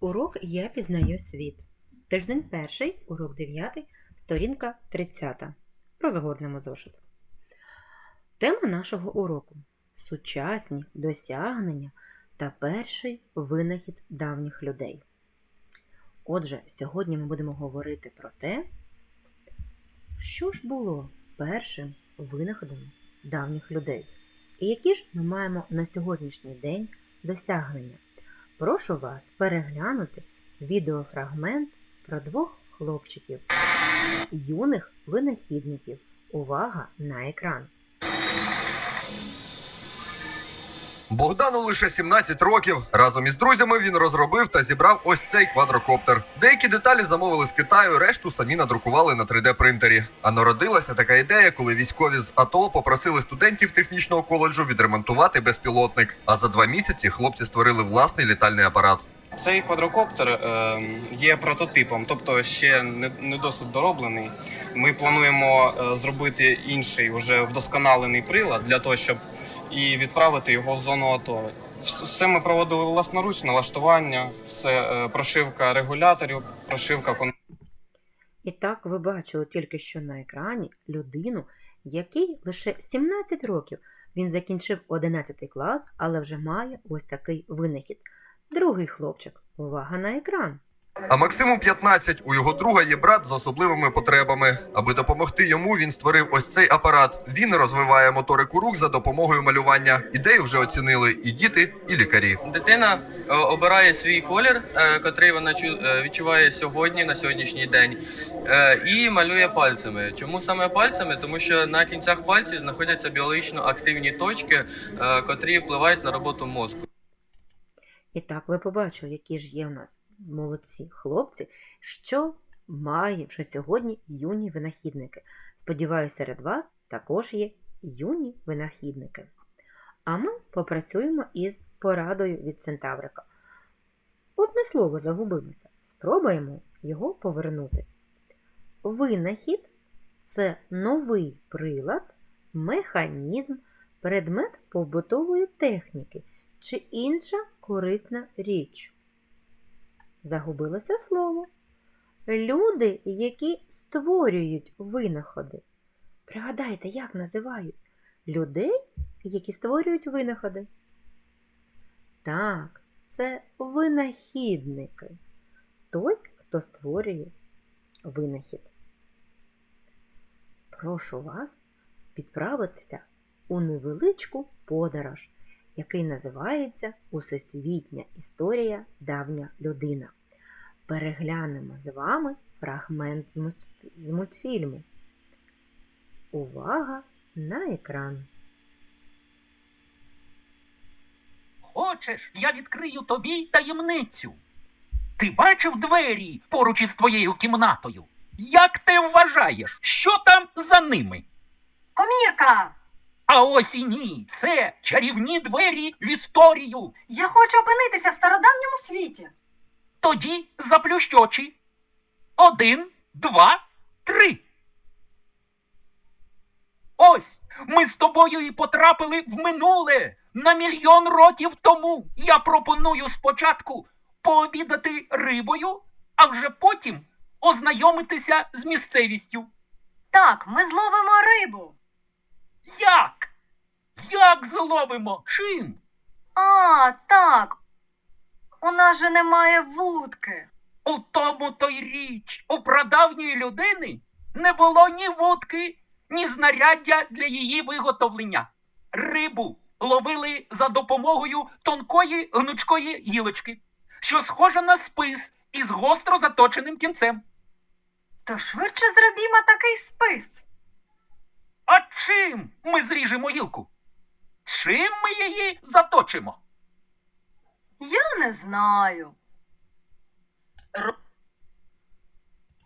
Урок Я пізнаю світ. Тиждень перший, урок 9, сторінка 30. Розгорнемо зошит. Тема нашого уроку сучасні досягнення та перший винахід давніх людей. Отже, сьогодні ми будемо говорити про те, що ж було першим винаходом давніх людей, і які ж ми маємо на сьогоднішній день досягнення. Прошу вас переглянути відеофрагмент про двох хлопчиків, юних винахідників. Увага на екран! Богдану лише 17 років. Разом із друзями він розробив та зібрав ось цей квадрокоптер. Деякі деталі замовили з Китаю, решту самі надрукували на 3D-принтері. А народилася така ідея, коли військові з АТО попросили студентів технічного коледжу відремонтувати безпілотник. А за два місяці хлопці створили власний літальний апарат. Цей квадрокоптер е, є прототипом, тобто ще не, не досить дороблений. Ми плануємо е, зробити інший, уже вдосконалений прилад для того, щоб і відправити його в зону АТО. Вс- Все ми проводили власноруч, налаштування, все е, прошивка регуляторів, прошивка кон. І так ви бачили тільки що на екрані людину, який лише 17 років. Він закінчив 11 клас, але вже має ось такий винахід. Другий хлопчик. Увага на екран! А Максиму 15, у його друга є брат з особливими потребами. Аби допомогти йому, він створив ось цей апарат. Він розвиває моторику рук за допомогою малювання. Ідею вже оцінили і діти, і лікарі. Дитина е, обирає свій колір, е, котрий вона чу- е, відчуває сьогодні, на сьогоднішній день, е, і малює пальцями. Чому саме пальцями? Тому що на кінцях пальців знаходяться біологічно активні точки, е, котрі впливають на роботу мозку. І так ви побачили, які ж є в нас молодці хлопці, що має вже сьогодні юні винахідники. Сподіваюся, серед вас також є юні винахідники. А ми попрацюємо із порадою від Центаврика. Одне слово загубилося. Спробуємо його повернути. Винахід це новий прилад, механізм, предмет побутової техніки чи інша корисна річ. Загубилося слово. Люди, які створюють винаходи. Пригадайте, як називають людей, які створюють винаходи. Так, це винахідники. Той, хто створює винахід. Прошу вас відправитися у невеличку подорож який називається Усесвітня історія давня людина. Переглянемо з вами фрагмент з мультфільму. Увага на екран! Хочеш, я відкрию тобі таємницю. Ти бачив двері поруч із твоєю кімнатою? Як ти вважаєш, що там за ними? Комірка! А ось і ні, це чарівні двері в історію. Я хочу опинитися в стародавньому світі. Тоді заплющ очі. Один, два, три. Ось ми з тобою і потрапили в минуле на мільйон років тому. Я пропоную спочатку пообідати рибою, а вже потім ознайомитися з місцевістю. Так, ми зловимо рибу. Як? Як зловимо? Чим? А, так. У нас же немає вудки. У тому то й річ. У прадавньої людини не було ні вудки, ні знаряддя для її виготовлення. Рибу ловили за допомогою тонкої гнучкої гілочки, що схожа на спис із гостро заточеним кінцем. То швидше зробімо такий спис. А чим ми зріжемо гілку? Чим ми її заточимо? Я не знаю.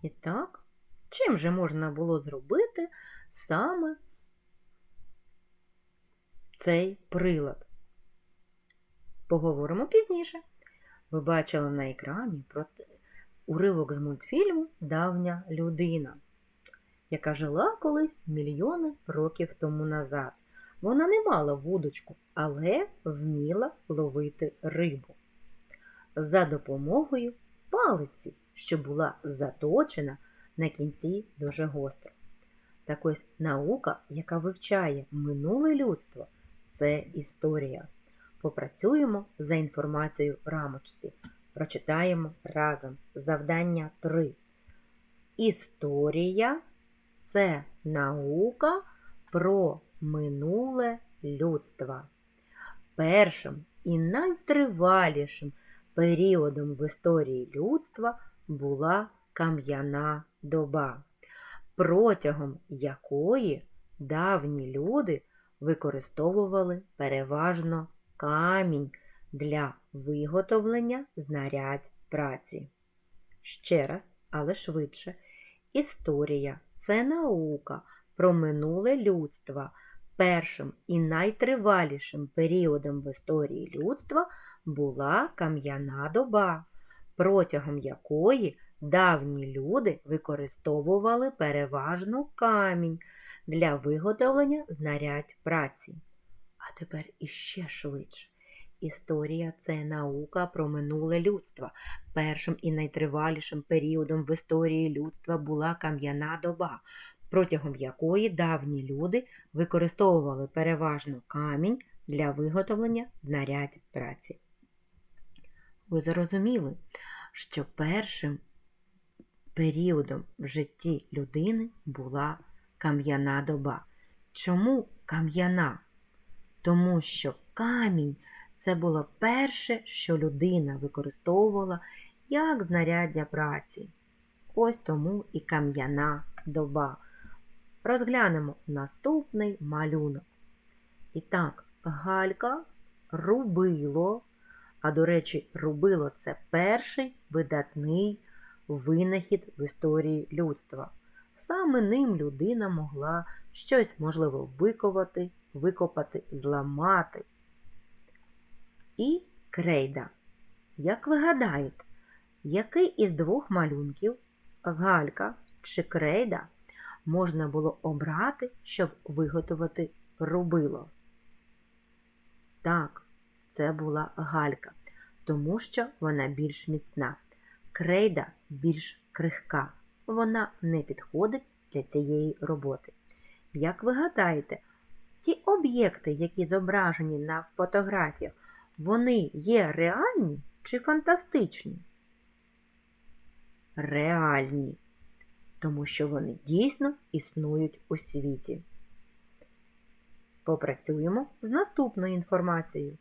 І так, чим же можна було зробити саме цей прилад? Поговоримо пізніше. Ви бачили на екрані про уривок з мультфільму Давня людина, яка жила колись мільйони років тому назад. Вона не мала вудочку, але вміла ловити рибу. за допомогою палиці, що була заточена на кінці дуже гостро. Так ось наука, яка вивчає минуле людство, це історія. Попрацюємо за інформацією рамочці. Прочитаємо разом завдання 3. Історія це наука про минуле людства. Першим і найтривалішим періодом в історії людства була кам'яна доба, протягом якої давні люди використовували переважно камінь для виготовлення знарядь праці. Ще раз, але швидше. Історія це наука про минуле людства. Першим і найтривалішим періодом в історії людства була кам'яна доба, протягом якої давні люди використовували переважно камінь для виготовлення знарядь праці. А тепер іще швидше. Історія це наука про минуле людство. Першим і найтривалішим періодом в історії людства була кам'яна доба, протягом якої давні люди використовували переважно камінь для виготовлення знарядь праці. Ви зрозуміли, що першим періодом в житті людини була кам'яна доба. Чому кам'яна? Тому що камінь це було перше, що людина використовувала як знаряддя праці. Ось тому і кам'яна доба. Розглянемо наступний малюнок. І так, галька, рубило. А до речі, рубило це перший видатний винахід в історії людства. Саме ним людина могла щось можливо виковати, викопати, зламати. І крейда. Як ви гадаєте, який із двох малюнків галька чи крейда можна було обрати, щоб виготовити рубило? Так, це була галька, тому що вона більш міцна. Крейда більш крихка. Вона не підходить для цієї роботи. Як ви гадаєте, ті об'єкти, які зображені на фотографіях, вони є реальні чи фантастичні? Реальні, тому що вони дійсно існують у світі. Попрацюємо з наступною інформацією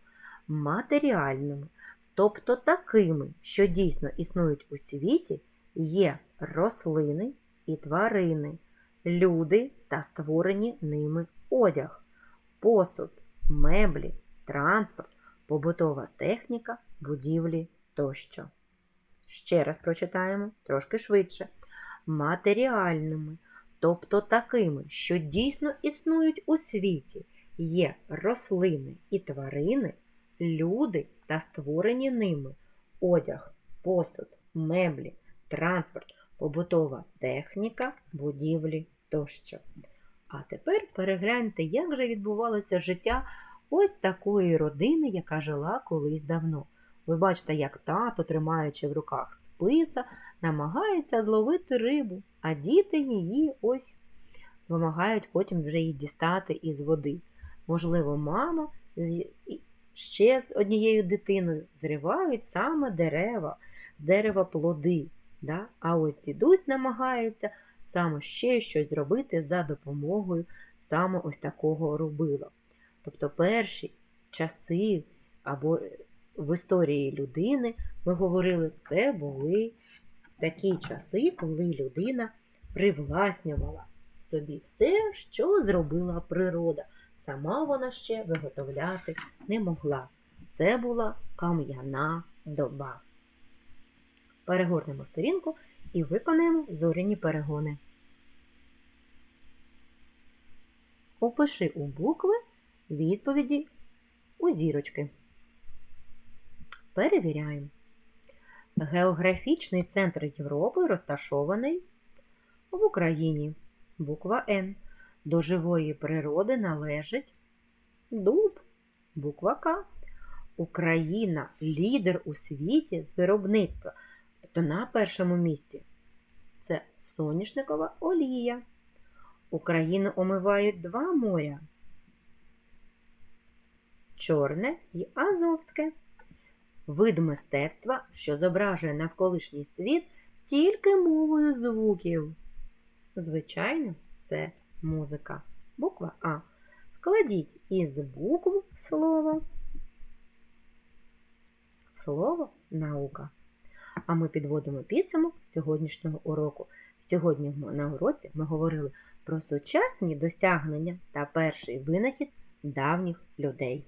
матеріальними, тобто такими, що дійсно існують у світі, є рослини і тварини, люди та створені ними одяг, посуд, меблі, транспорт, побутова техніка, будівлі тощо. Ще раз прочитаємо трошки швидше. Матеріальними, тобто такими, що дійсно існують у світі, є рослини і тварини, люди та створені ними одяг, посуд, меблі, транспорт, побутова техніка, будівлі тощо. А тепер перегляньте, як же відбувалося життя ось такої родини, яка жила колись давно. Ви бачите, як тато, тримаючи в руках списа, намагається зловити рибу, а діти її ось вимагають потім вже її дістати із води. Можливо, мама з ще з однією дитиною зривають саме дерева, з дерева плоди. Да? А ось дідусь намагається саме ще щось зробити за допомогою саме ось такого рубила. Тобто перші часи або в історії людини ми говорили, це були такі часи, коли людина привласнювала собі все, що зробила природа. Сама вона ще виготовляти не могла. Це була кам'яна доба. Перегорнемо сторінку і виконаємо зоряні перегони. Опиши у букви відповіді у зірочки. Перевіряємо. Географічний центр Європи розташований в Україні. Буква Н. До живої природи належить дуб. Буква К. Україна лідер у світі з виробництва. Тобто на першому місці це соняшникова олія. Україну омивають два моря Чорне і Азовське. Вид мистецтва, що зображує навколишній світ тільки мовою звуків. Звичайно, це музика. Буква А. Складіть із букв слово. Слово наука. А ми підводимо підсумок сьогоднішнього уроку. Сьогодні на уроці ми говорили про сучасні досягнення та перший винахід давніх людей.